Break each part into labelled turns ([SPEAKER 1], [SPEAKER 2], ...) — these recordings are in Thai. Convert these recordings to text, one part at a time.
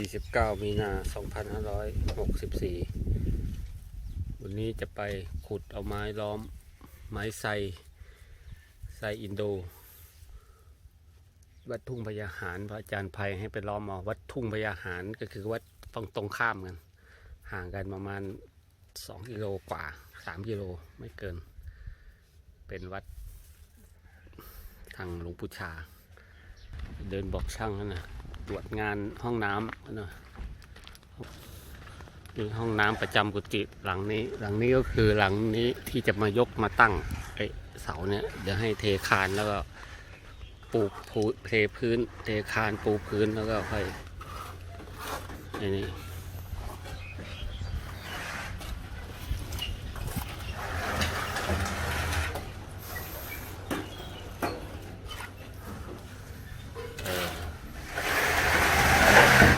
[SPEAKER 1] 29 มีนา 2564 วันนี้จะไปขุดเอาไม้ล้อม ไม้ไซไซอินโด วัดทุ่งพญาหารพระอาจารย์ภัยให้ไปล้อมเอาวัดทุ่งพญาหารก็คือวัดตรงตรงข้ามกัน ห่างกันประมาณ 2 กิโลกว่า 3 กิโลไม่เกิน เป็นวัดทางหลวงปู่ชา เดินบอกช่างนะนนะ ตรวจงานห้องน้ำนะนี่ห้องน้ำประจำกุฏิหลังนี้ หลังนี้ก็คือหลังนี้ที่จะมายกมาตั้งไอ้เสาเนี่ยเดี๋ยวให้เทคานแล้วก็ปูพูเทพื้น เทคานปูพื้นแล้วก็ค่อยนี่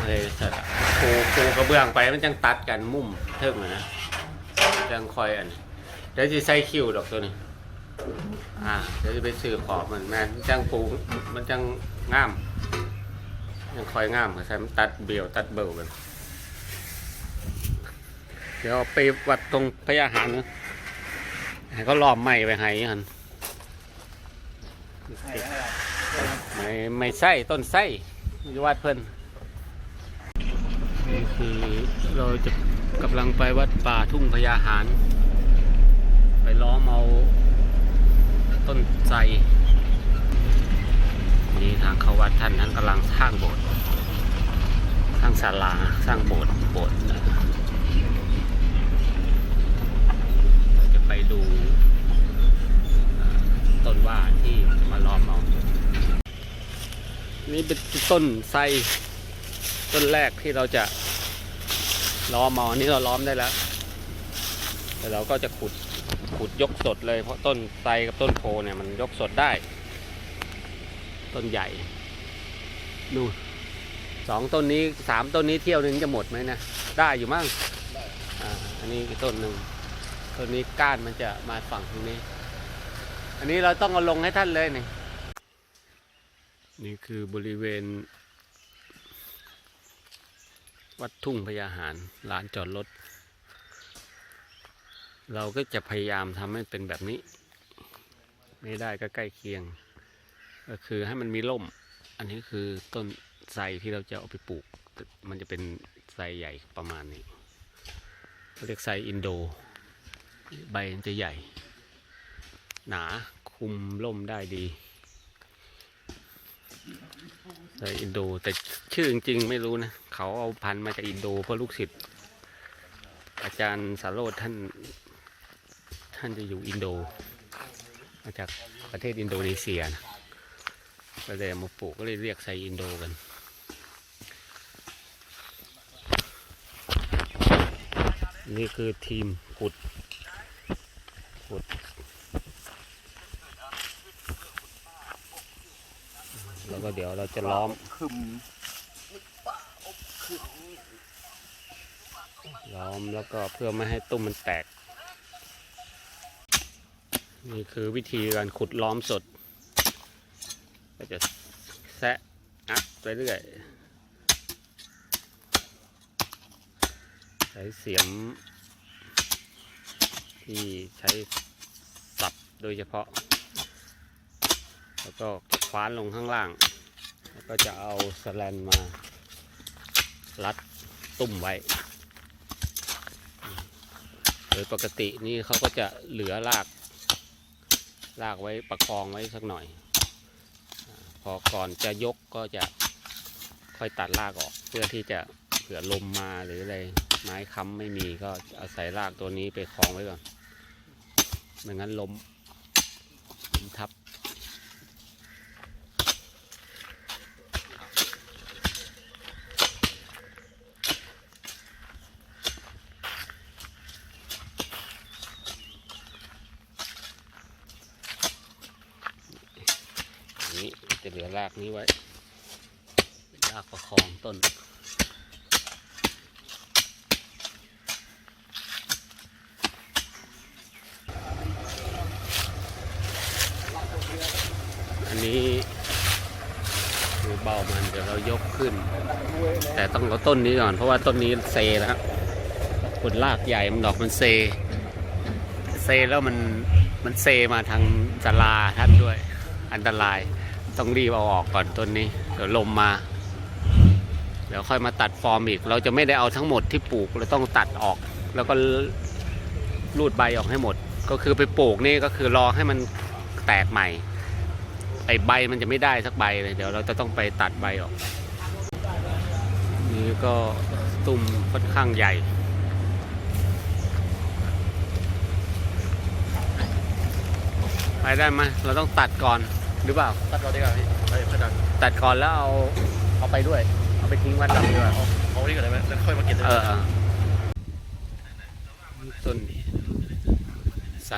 [SPEAKER 1] เลยเสร็จละ ปูปูกระเบื้องไปมันจังตัดกันมุมเทิงอะนะจังคอยอันนี้เดี๋ยวจะใส่คิวดอกตัวนี้ อ่าเดี๋ยวจะไปซื้อขอบมันแม่นจังปูมันจังงามยังคอยงามใส่มันตัดเบี่ยวตัดเบิ่วกันเดี๋ยวเอาไปวัดตรงพญาหารนะให้เขาล้อมไม้ไปให้หันไม่ไม่ใส่ต้นไส้อยู่วัดเพิ่นนี่คือ เราจะกำลังไปวัดป่าทุ่งพญาหาร ไปล้อมเอาต้นไทรนี่ทางเข้าวัดท่านนั้นกำลังสร้างโบสถ์สร้างศาลาสร้างโบสถ์โบสถ์นะเราจะไปดูต้นว่าที่มาล้อมเอานี่เป็นต้นไทรต้นแรกที่เราจะ ล้อมอันนี้เราล้อมได้แล้วแต่เราก็จะขุดขุดยกสดเลยเพราะต้นไทรกับต้นโพเนี่ยมันยกสดได้ ต้นใหญ่นู่นสองต้นนี้สามต้นนี้เที่ยวหนึ่งจะหมดไหมนะได้อยู่มั่งอันนี้ต้นหนึ่งต้นนี้ก้านมันจะมาฝั่งตรงนี้ อันนี้เราต้องเอาลงให้ท่านเลยนี่นี่คือบริเวณ วัดทุ่งพญาหารลานจอดรถ เราก็จะพยายามทำให้เป็นแบบนี้ ไม่ได้ก็ใกล้เคียง ก็คือให้มันมีร่ม อันนี้คือต้นไทรที่เราจะเอาไปปลูก มันจะเป็นไทรใหญ่ประมาณนี้เรียกไทรอินโด ใบมันจะใหญ่ หนาคุมร่มได้ดี ไทรอินโด แต่ชื่อจริงๆไม่รู้นะ เขาเอาพันธุ์มาจากอินโดเพราะลูกศิษย์อาจารย์สารโรธท่าน ท่านจะอยู่อินโด มาจากประเทศอินโดนีเซียนะก็เลยเอามาปลูกก็เลยเรียกไซอินโดกันนี่คือทีมขุดขุด แล้ว ก็เดี๋ยวเราจะล้อม
[SPEAKER 2] คึม
[SPEAKER 1] ล้อมแล้วก็เพื่อไม่ให้ตุ้มมันแตก นี่คือวิธีการขุดล้อมสด ก็จะแซะอัดไปเรื่อยใช้เสียม ที่ใช้สับโดยเฉพาะ แล้วก็คว้านลงข้างล่าง แล้วก็จะเอาสแลนมารัดตุ่มไว้ โดยปกตินี่เขาก็จะเหลือรากรากไว้ประคองไว้สักหน่อย พอก่อนจะยกก็จะค่อยตัดรากออก เพื่อที่จะเผื่อลมมาหรืออะไรไม้ค้ำไม่มีก็อาศัยรากตัวนี้ไปคล้องไว้ก่อนไม่งั้นล้มลมทับ อันนี้ จะเหลือรากนี้ไว้เป็นรากประคองต้น อันนี้คือเบามันเดี๋ยวเรายกขึ้น แต่ต้องเอาต้นนี้ก่อน เพราะว่าต้นนี้เซแล้วครับผลรากใหญ่มันดอกมันเซ เซแล้วมันมันเซมาทางจลาท่านด้วย อันตราย ต้องรีบเอาออกก่อนต้นนี้ เดี๋ยวลมมา เดี๋ยวค่อยมาตัดฟอร์มอีก เราจะไม่ได้เอาทั้งหมดที่ปลูกเราต้องตัดออก แล้วก็รูดใบออกให้หมด ก็คือไปปลูกนี่ก็คือรอให้มันแตกใหม่ไอใบมันจะไม่ได้สักใบเลย เดี๋ยวเราจะต้องไปตัดใบออก นี่ก็ตุ่มค่อนข้างใหญ่ไปได้ไหมเราต้องตัดก่อน หรือเปล่า
[SPEAKER 2] ตัดก่อนดีกว่าพี่ไปไปตัด
[SPEAKER 1] ตัดก่อนแล้วเอาเอาไปด้วย เอาไปทิ้งวัดลำดีกว่า
[SPEAKER 2] เอาเอานี่ก่อนได้ไหมแล้วค่อยมาเก็บได้
[SPEAKER 1] เอ
[SPEAKER 2] ไหม
[SPEAKER 1] อเออต้นไซ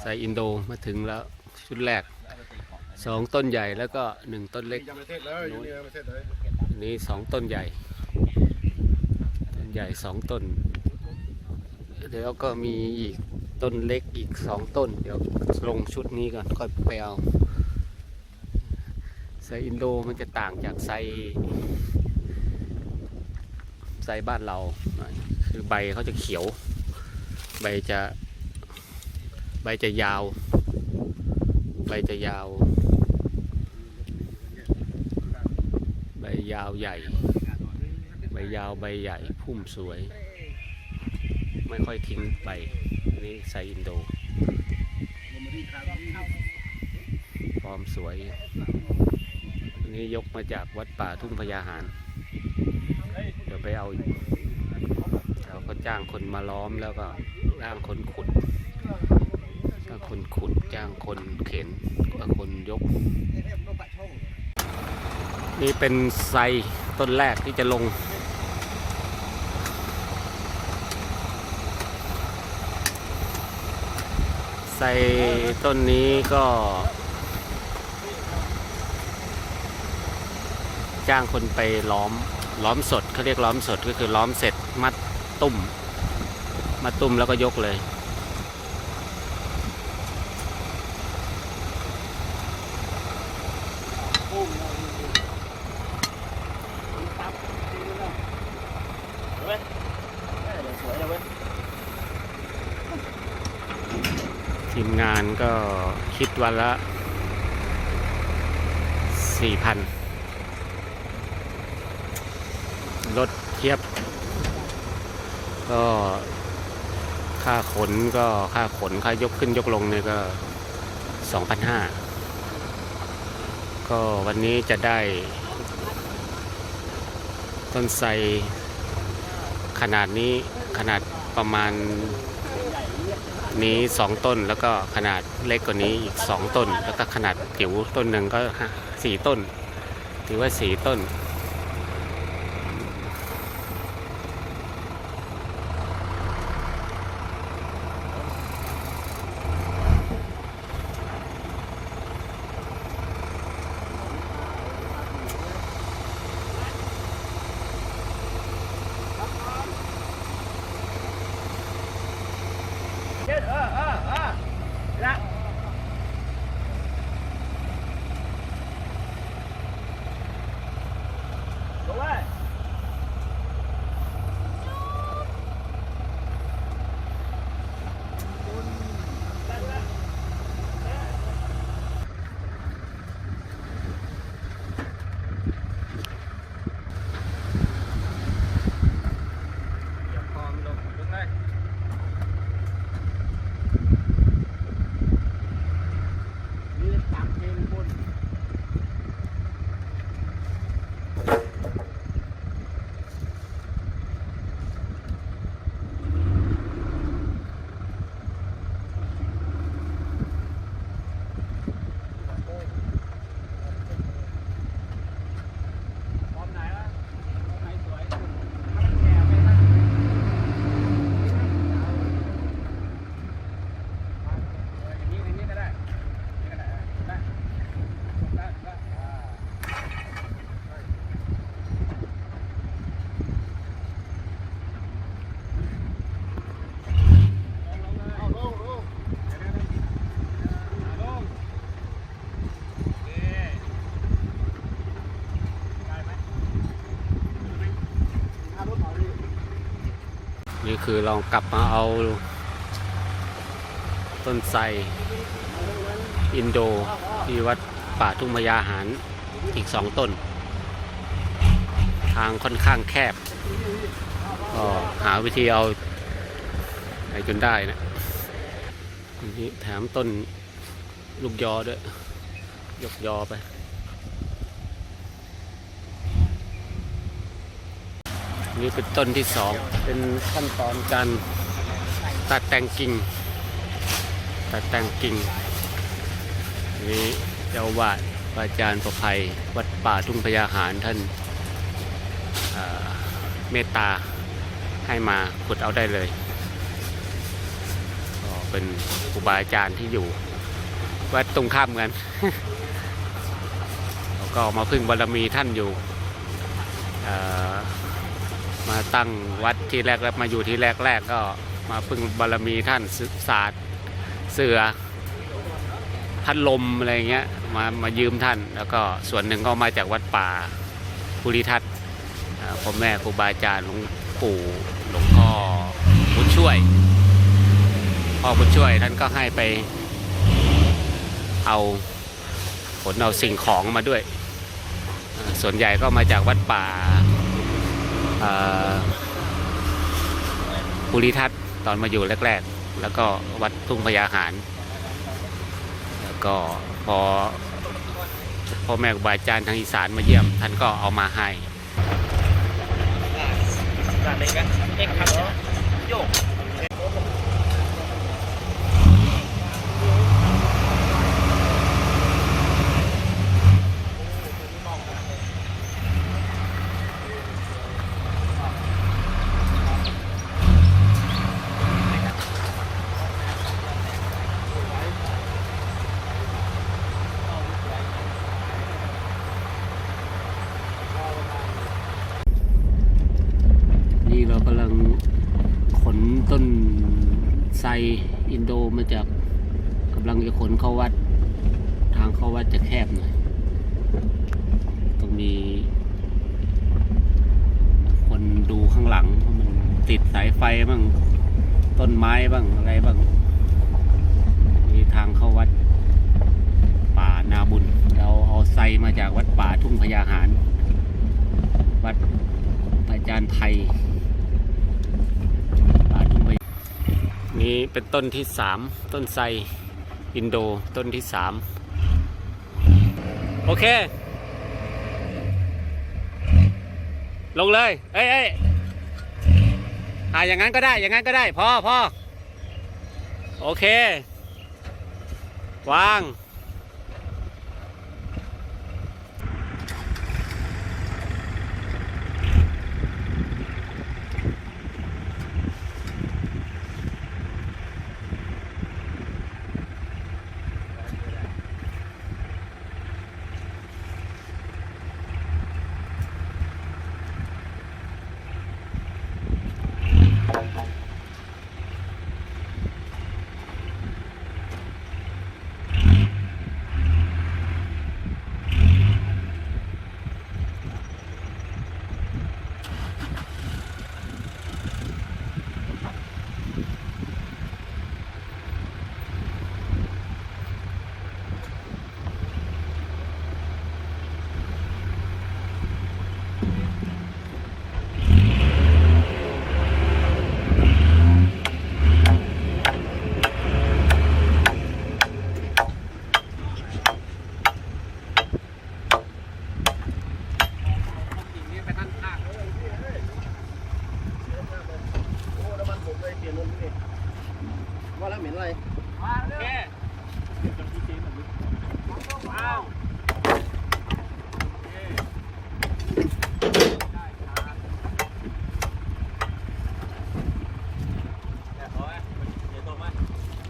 [SPEAKER 1] ไซอินโดมาถึงแล้วชุดแรกสองต้นใหญ่แล้วก็หนึ่งต้นเล็ก
[SPEAKER 2] ยังไม่เสร็จเลยอยู่นี่ยังไม่เสร็จเลย
[SPEAKER 1] อันนี้สองต้นใหญ่ ต้นใหญ่สองต้นเดี๋ยวก็มีอีก ต้นเล็กอีกสองต้น เดี๋ยวลงชุดนี้ก่อนค่อยไปเอาไซอินโดมันจะต่างจากไซไซบ้านเราหน่อยคือใบเขาจะเขียว ใบจะ ใบจะยาว ใบจะยาว ใบยาวใหญ่ ใบยาวใบใหญ่พุ่มสวย ไม่ค่อยทิ้งใบ นนี่ไซอินโด ฟอร์มสวย อันนี้ยกมาจากวัดป่าทุ่งพญาหาร เดี๋ยวไปเอาอีกเราก็จ้างคนมาล้อมแล้วก็จ้างคนขุดจ้างคนขุดจ้างคนเข็นก็คนยก นี่เป็นไซต้นแรกที่จะลง ไซต้นนี้ก็จ้างคนไปล้อมล้อมสดเขาเรียกล้อมสดก็คือล้อมเสร็จมัดตุ่มมัดตุ่มแล้วก็ยกเลย
[SPEAKER 2] สวยเลยเว้ยา
[SPEAKER 1] นก็คิดวันละสี่พันรถเทียบ ก็ค่าขนก็ค่าขนค่ายกขึ้นยกลงเนี่ยก็สองพันห้าก็วันนี้จะได้ ต้นไทรขนาดนี้ขนาดประมาณ นี้สองต้นแล้วก็ขนาดเล็กกว่านี้อีกสองต้น แล้วก็ขนาดจิ๋วต้นหนึ่งก็ห้าสี่ต้น ถือว่าสี่ต้น คือเรากลับมาเอาต้นไทรอินโดที่วัดป่าทุ่งพญาหารอีกสองต้น ทางค่อนข้างแคบก็หาวิธีเอาไปจนได้นะอันนี้แถมต้นลูกยอด้วย ยกยอไป นี่เป็นต้นที่สองเป็นขั้นตอนการตัดแต่งกิ่ง ตัดแต่งกิ่ง นี่เจ้าอาวาดอาจารย์ประภัยวัดป่าทุ่งพญาหารท่านเเมตตาให้มาขุดเอาได้เลยก็เป็นครูบาอาจารย์ที่อยู่วัดตรงข้ามกันแล้วก็มาพึ่งบารมีท่านอยู่ มาตั้งวัดที่แรกแล้วมาอยู่ที่แรกแรกก็มาพึ่งบารมีท่านศาสตร์เสือพัดลมอะไรเงี้ยมามายืมท่าน แล้วก็ส่วนหนึ่งก็มาจากวัดป่าภูริทัศน์พ่อแม่ครูบาอาจารย์หลวงปู่หลวงพ่อบุญช่วยพ่อบุญช่วยท่านก็ให้ไปเอาขนเอาสิ่งของมาด้วย ส่วนใหญ่ก็มาจากวัดป่า ภูริทัศน์ตอนมาอยู่แรก ๆ แล้วก็วัดทุ่งพญาหารแล้วก็พอพ่อแม่ครูบาอาจารย์ทางอีสานมาเยี่ยม ท่านก็เอามาให้
[SPEAKER 2] Là đây cái cái khăn đó. Vô.
[SPEAKER 1] นี่เรากำลังขนต้น ไทรอินโดมาจากกำลังจะขนเข้าวัด ทางเข้าวัดจะแคบหน่อยต้องมี คนดูข้างหลังเพราะมันติดสายไฟบ้างต้นไม้บ้างอะไรบ้างมีทางเข้าวัดป่านาบุญ เราเอาไซมาจากวัดป่าทุ่งพญาหาร วัดอาจารย์ไทยป่าทุ่งพญา นี้เป็นต้นที่สามต้นไทรอินโดต้นที่สามโอเค ลงเลย เอ้ยเอ้ยอ่าอย่างนั้นก็ได้ อย่างนั้นก็ได้ พอพอโอเค วาง
[SPEAKER 2] ว่าแล้วเหม็นอะไร
[SPEAKER 1] โอเคว้าว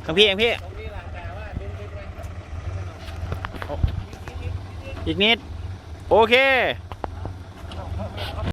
[SPEAKER 3] ของพี่เองพี่ อีกนิด โอเค